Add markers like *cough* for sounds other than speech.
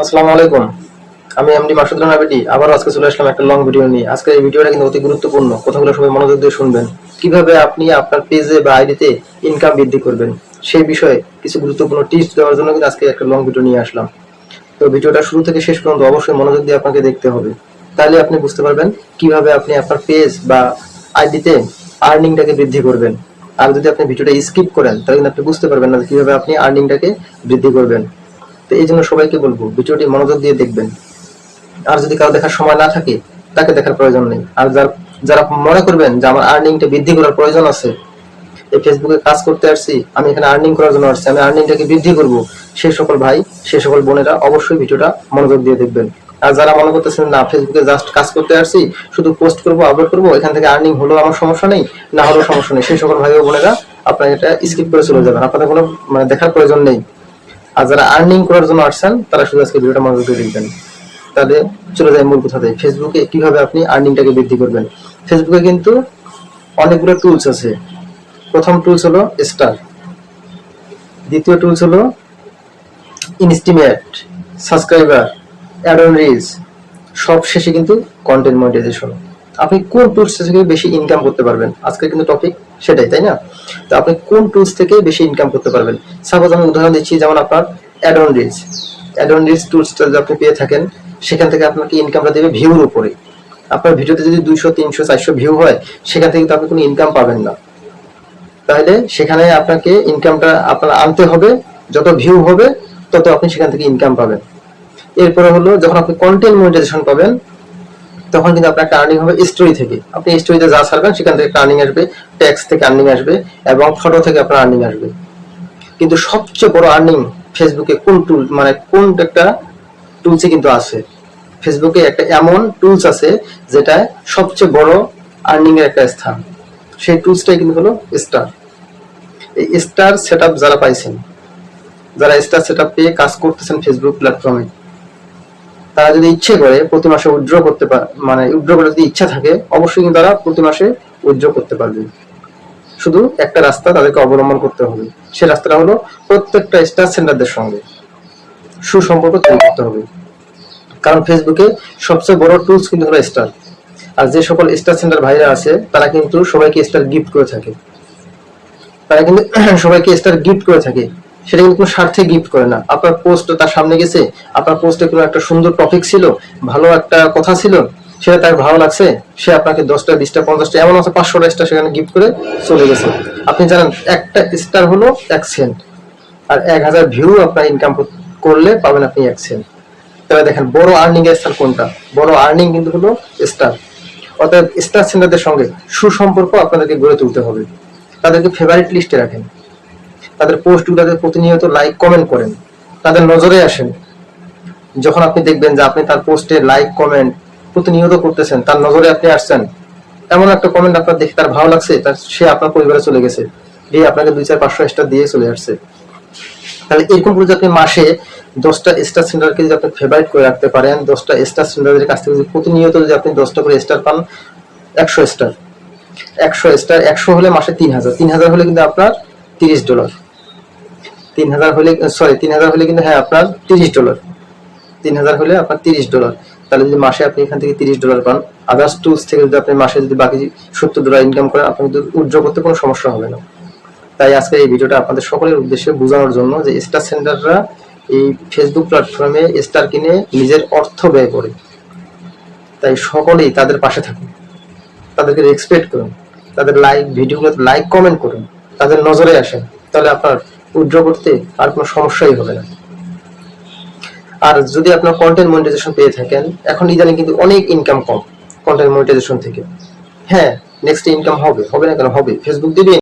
আসসালামু আলাইকুম। আমি এমডি মাসুদুল নাবিটি আবার আজকে চলে আসলাম একটা লং ভিডিও নিয়ে। আজকে এই ভিডিওটা কিন্তু অতি গুরুত্বপূর্ণ। কথাগুলো সবাই মনোযোগ দিয়ে শুনবেন। কীভাবে আপনি আপনার পেজে বা আইডিতে ইনকাম বৃদ্ধি করবেন, সেই বিষয়ে কিছু গুরুত্বপূর্ণ টিপস দেওয়ার জন্য কিন্তু আজকে একটা লং ভিডিও নিয়ে আসলাম। তো ভিডিওটা শুরু থেকে শেষ পর্যন্ত অবশ্যই মনোযোগ দিয়ে আপনাকে দেখতে হবে। তাহলে আপনি বুঝতে পারবেন কীভাবে আপনি আপনার পেজ বা আইডিতে আর্নিংটাকে বৃদ্ধি করবেন। আর যদি আপনি ভিডিওটা স্কিপ করেন, তাহলে কিন্তু আপনি বুঝতে পারবেন না কীভাবে আপনি আর্নিংটাকে বৃদ্ধি করবেন। তো এই জন্য সবাইকে বলব, ভিডিওটি মনোযোগ দিয়ে দেখবেন। আর যদি কারও দেখার সময় না থাকে, তাকে দেখার প্রয়োজন নেই। আর যারা যারা মনে করবেন যে আমার আর্নিংটা বৃদ্ধি করার প্রয়োজন আছে, এই ফেসবুকে কাজ করতে আসছি, আমি এখানে আর্নিং করার জন্য আসছি, আমি আর্নিংটাকে বৃদ্ধি করব সেই সকল ভাই সেই সকল বোনেরা অবশ্যই ভিডিওটা মনোযোগ দিয়ে দেখবেন। আর যারা মনে করতেছেন না ফেসবুকে জাস্ট কাজ করতে আসছি, শুধু পোস্ট করব আপলোড করব, এখান থেকে আর্নিং হলো আমার সমস্যা নেই, না হলেও সমস্যা নেই। সেই সকল ভাই বোনেরা আপনারা এটা স্কিপ করে চলে যাবেন। আপনাদের কোনো মানে দেখার প্রয়োজন নেই। আর যারা আর্নিং করার জন্য আসছেন, তারা শুধু আজকে ভিডিওটা মনোযোগ দিয়ে দেখবেন। তাহলে চলে যায় মূল কথাতে। ফেসবুকে কীভাবে আপনি আর্নিংটাকে বৃদ্ধি করবেন? ফেসবুকে কিন্তু অনেকগুলো টুলস আছে। প্রথম টুলস হলো স্টার দ্বিতীয় টুলস হলো ইনস্টিমেট সাবস্ক্রাইবার অ্যাড অন রিলস সব শেষে কিন্তু কন্টেন্ট মনিটাইজেশন আপনি কোন টুলস থেকে বেশি ইনকাম করতে পারবেন? আজকের কিন্তু টপিক সেটাই, তাই না? তো আপনি কোন টুলস থেকে বেশি ইনকাম করতে পারবেন? সাপোজ আমি উদাহরণ দিচ্ছি, যেমন আপনার add on reels add on reels টুলসটা যদি আপনি পেয়ে থাকেন, সেখান থেকে আপনাকে ইনকামটা দেবে ভিউর উপরে। আপনার ভিডিওতে যদি দুইশো, তিনশো, চারশো ভিউ হয়, সেখান থেকে কিন্তু আপনি কোনো ইনকাম পাবেন না। তাহলে সেখানে আপনাকে ইনকামটা আপনার আনতে হবে, যত ভিউ হবে, তত আপনি সেখান থেকে ইনকাম পাবেন। এরপরে হলো, যখন আপনি কন্টেন্ট মনিটাইজেশন পাবেন তখন কিন্তু আপনার আর্নিং হবে স্টোরি থেকে। আপনি স্টোরিতে যা ছাড়বেন, সেখান থেকে আর্নিং আসবে ট্যাক্স থেকে আর্নিং আসবে এবং ফটো থেকে আপনার আর্নিং আসবে। কিন্তু সবচেয়ে বড় আর্নিং ফেসবুকে কোন টুল মানে কোন একটা টুলসে কিন্তু আছে। ফেসবুকে একটা এমন টুলস আছে যেটা সবচেয়ে বড় আর্নিং এর একটা স্থান। সেই টুলসটাই কিন্তু হলো স্টার এই স্টার সেট যারা পাইছেন, যারা স্টার সেট পেয়ে কাজ করতেছেন ফেসবুক প্ল্যাটফর্মে তারা যদি ইচ্ছে করে প্রতি মাসে উইথড্র করতে পারে মানে উইথড্র করার যদি ইচ্ছা থাকে, অবশ্যই কিন্তু তারা প্রতি মাসে উইথড্র করতে পারবে। শুধু একটা রাস্তা তাদেরকে অবলম্বন করতে হবে। সেই রাস্তাটা হলো প্রত্যেকটা স্টার সেন্টারদের সঙ্গে। সুসম্পর্ক তৈরি করতে হবে। কারণ ফেসবুকে সবচেয়ে বড় টুলস কিন্তু হলো স্টার। আর যে সকল স্টার সেন্টার ভাইরা আছে, তারা কিন্তু সবাইকে স্টার গিফট করে থাকে। তারা কিন্তু *clears throat* সবাইকে স্টার গিফট করে থাকে। সেটা কিন্তু কোনো স্বার্থে গিফট করে না। আপনার পোস্ট তার সামনে গেছে, আপনার পোস্টে কোনো একটা সুন্দর টপিক ছিল, ভালো একটা কথা ছিল, সেটা তার ভালো লাগছে, সে আপনাকে দশটা, বিশটা, পঞ্চাশটা, এমন আছে পাঁচশোটা স্টার সেখানে গিফট করে চলে গেছে। আপনি জানেন, একটা স্টার হলো এক সেন্ট আর এক হাজার ভিউ আপনার ইনকাম করলে পাবেন আপনি এক সেন্ট তাহলে দেখেন, বড় আর্নিং এর স্টার কোনটা? বড় আর্নিং কিন্তু হলো স্টার অর্থাৎ স্টার সেন্টারদের সঙ্গে সুসম্পর্ক আপনাদেরকে গড়ে তুলতে হবে। তাদেরকে ফেভারিট লিস্টে রাখেন। তাদের পোস্টগুলোতে প্রতিনিয়ত লাইক কমেন্ট করেন। তাদের নজরে আসেন। যখন আপনি দেখবেন যে আপনি তার পোস্টে লাইক কমেন্ট প্রতিনিয়ত করতেছেন, তার নজরে আপনি আসছেন, এমন একটা কমেন্ট আপনার দেখে তার ভালো লাগছে, তার, সে আপনার পরিবারে চলে গেছে। দিয়ে আপনাকে দুই চার পাঁচশো স্টার দিয়ে চলে আসছে। তাহলে এরকম করে আপনি মাসে দশটা স্টার সেন্টারকে যদি আপনি ফেভারিট করে রাখতে পারেন, দশটা স্টার সেন্টারের কাছ থেকে যদি প্রতিনিয়ত যদি আপনি দশটা করে স্টার পান, একশো স্টার একশো স্টার একশো হলে মাসে তিন হাজার। তিন হাজার হলে কিন্তু আপনার তিরিশ ডলার তিন হাজার হলে সরি তিন হাজার হলে কিন্তু হ্যাঁ আপনার তিরিশ ডলার তিন হাজার হলে আপনার তিরিশ ডলার তাহলে যদি মাসে আপনি এখান থেকে তিরিশ ডলার পান আদার্স টুলস থেকে যদি আপনি মাসে যদি বাকি সত্তর ডলার ইনকাম করেন আপনি কিন্তু উজ্জ্বল করতে কোনো সমস্যা হবে না। তাই আজকে এই ভিডিওটা আপনাদের সকলের উদ্দেশ্যে বোঝানোর জন্য যে স্টার সেন্টাররা এই ফেসবুক প্ল্যাটফর্মে স্টার কিনে নিজের অর্থ ব্যয় করে। তাই সকলেই তাদের পাশে থাকুন। তাদেরকে রেসপেক্ট করুন। তাদের লাইক ভিডিওগুলোতে লাইক কমেন্ট করুন। তাদের নজরে আসেন। তাহলে আপনার উইথড্র করতে আর কোনো সমস্যাই হবে না। আর যদি আপনার কন্টেন্ট মনিটাইজেশন পেয়ে থাকেন, এখন ইদানিং কিন্তু অনেক ইনকাম কম কন্টেন্ট মনিটাইজেশন থেকে। হ্যাঁ নেক্সট ইনকাম হবে হবে না কেন? হবে। ফেসবুক দিবে